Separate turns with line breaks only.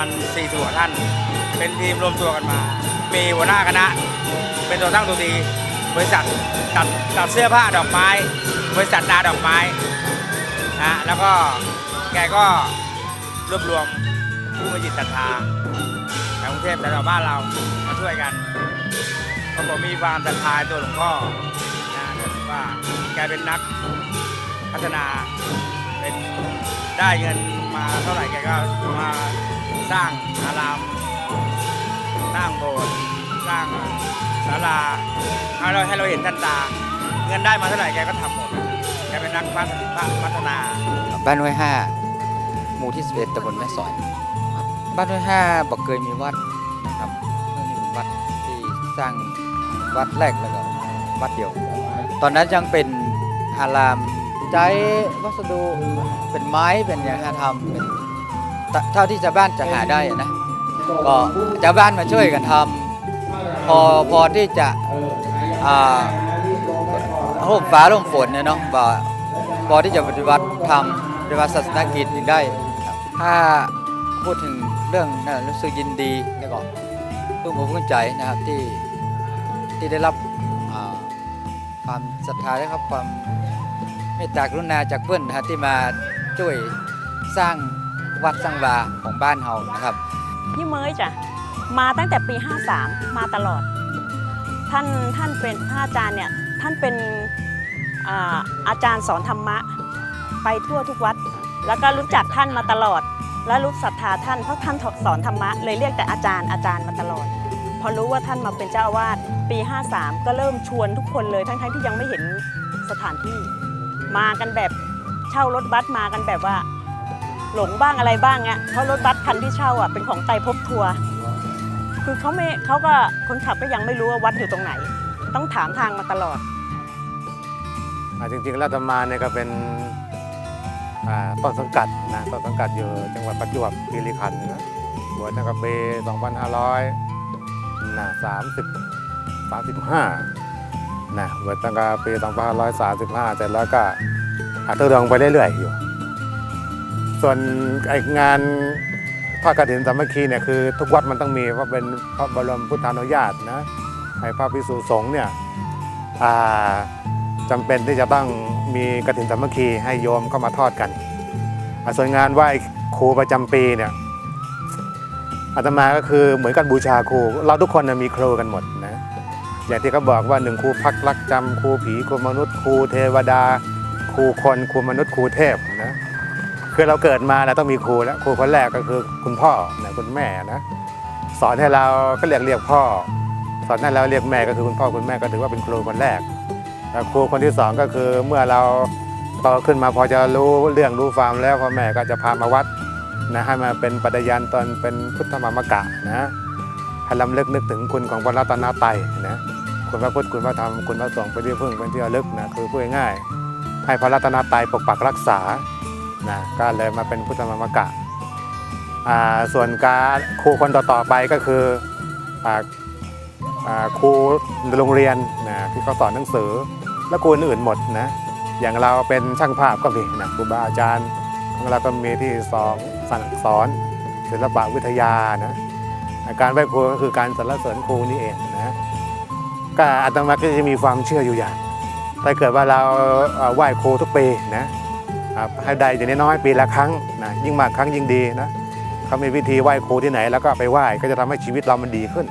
มาประมาณ4ตัวท่าน เป็นทีมรวมตัวกันมา มีหัวหน้าคณะ เป็นตัวตั้งตัวดี บริษัทตัดตัดเสื้อผ้าดอกไม้ บริษัทนาดอกไม้นะแล้วก็แกก็รวบรวมผู้มีจิตศรัทธาในกรุงเทพและชาวบ้านเรามาช่วยกันเพราะผมมีความศรัทธาตัวหลวงพ่อนะว่าแกเป็นนักพัฒนาเป็น ได้เงินมาเท่าไหร่แกก็มาสร้างอาราม สร้างโบสถ์สร้างศาลาให้เราให้เราเห็นทันตา เงินได้มาเท่าไหร่แกก็ทำหมดแกเป็นนักพัฒพัฒนา
บ้านห้วยห้าหมู่ที่ 11ตำบลแม่สอยครับบ้านห้วยห้าบอกเคยมีวัดนะครับเพิ่งมีวัดที่สร้างวัดแรกแล้วก็วัดเดียว ตอนนั้นยังเป็นอาราม ใช้วัสดุเป็นไม้เป็นอย่างฮะทำเป็นเท่าที่ชาวบ้านจะหาได้นะก็ชาวบ้านมาช่วยกันทำพอพอที่จะอ่าร่มฟ้าร่มฝนเนี่ยเนาะพอที่จะปฏิบัติธรรมปฏิบัติศาสนกิจได้ถ้าพูดถึงเรื่องนั้นรู้สึกยินดีแล้วก็เพิ่มอกเพิ่มใจนะครับที่ที่ได้รับความศรัทธาได้ครับความ มตตากรุณาจากเพื่อนนะฮะที่มาช่วยสร้างวัดสร้างวาของบ้านเฮานะครับ
พี่เมยจ้ะมาตั้งแต่ปี 53 มาตลอด ท่านท่านเป็นพระอาจารย์เนี่ยท่านเป็นอาอาจารย์สอนธรรมะ ไปทั่วทุกวัด แล้วก็รู้จักท่านมาตลอด และรู้ศรัทธาท่านเพราะท่านสอนธรรมะเลยเรียกแต่อาจารย์อาจารย์มาตลอด พอรู้ว่าท่านมาเป็นเจ้าอาวาสปี 53 ก็เริ่มชวนทุกคนเลยทั้งๆที่ยังไม่เห็นสถานที่ มากันแบบเช่ารถบัสมากันแบบว่า หลงบ้างอะไรบ้างเงี้ยเพราะรถบัสคันที่เช่าอะเป็นของไตรภพทัวร์คือเขาไม่เขาก็คนขับก็ยังไม่รู้ว่าวัดอยู่ตรงไหน ต้องถามทางมาตลอด
อ่าจริงๆแล้วอาตมาเนี่ยก็เป็นอ่าต้นสังกัดนะต้นสังกัดอยู่จังหวัดประจวบคีรีขันธ์นะบวชตั้งแต่ปี2500นะ30 35 นะบวชตั้งแต่ปี2535แต่แล้วก็อาตุดงไปเรื่อยๆอยู่ ส่วนไองานทอดกฐินสามัคคีเนี่ยคือทุกวัดมันต้องมีเพราะเป็นพระบรมพุทธานุญาตนะให้พระภิกษุสงฆ์เนี่ยจำเป็นที่จะต้องมีกฐินสามัคคีให้โยมเข้ามาทอดกันส่วนงานไหว้ครูประจำปีเนี่ยอาตมาก็คือเหมือนกันบูชาครู เราทุกคนมีครูกันหมดนะ อย่างที่เขาบอกว่าหนึ่งครูพักรักจำครูผีครูมนุษย์ครูเทวดา ครูคนครูมนุษย์ครูเทพนะคือเราเกิดมาแล้วต้องมีครูแล้วครูคนแรกก็คือคุณพ่อนะคุณแม่นะสอนให้เราก็เรียกเรียกพ่อ สอนให้เราเรียกแม่ก็คือคุณพ่อคุณแม่ก็ถือว่าเป็นครูคนแรกแต่ครูคนที่สองก็คือเมื่อเราโตขึ้นมาพอจะรู้เรื่องรู้ฟามแล้วพ่อแม่ก็จะพามาวัดนะให้มาเป็นปฏิญาณตนเป็นพุทธมามกะนะ ให้ลำลึกนึกถึงคุณของพระรัตนตรัยนะคุณพระพุทธคุณพระธรรมคุณพระสงฆ์เป็นที่พึ่งเป็นที่ระลึกนะคือพูดง่ายให้พระรัตนตรัยปกปักรักษานะก็เลยมาเป็นพุทธมามกะอ่าส่วนการครูคนต่อๆไปก็คืออ่าครูโรงเรียนนะที่เขาสอนหนังสือ แล้วครูอื่นๆหมดนะอย่างเราเป็นช่างภาพก็มีนะครูบาอาจารย์ของเราก็มีที่สอนสั่งสอนศิลปะวิทยานะ การไหว้ครูก็คือการสรรเสริญครูนี่เองนะก็อาตมาก็จะมีความเชื่ออยู่อย่างถ้าเกิดว่าเราไหว้ครูทุกปีนะให้ได้อย่างน้อยปีละครั้งนะยิ่งมากครั้งยิ่งดีนะเขามีวิธีไหว้ครูที่ไหน แล้วก็ไปไหว้ก็จะทำให้ชีวิตเรามันดีขึ้น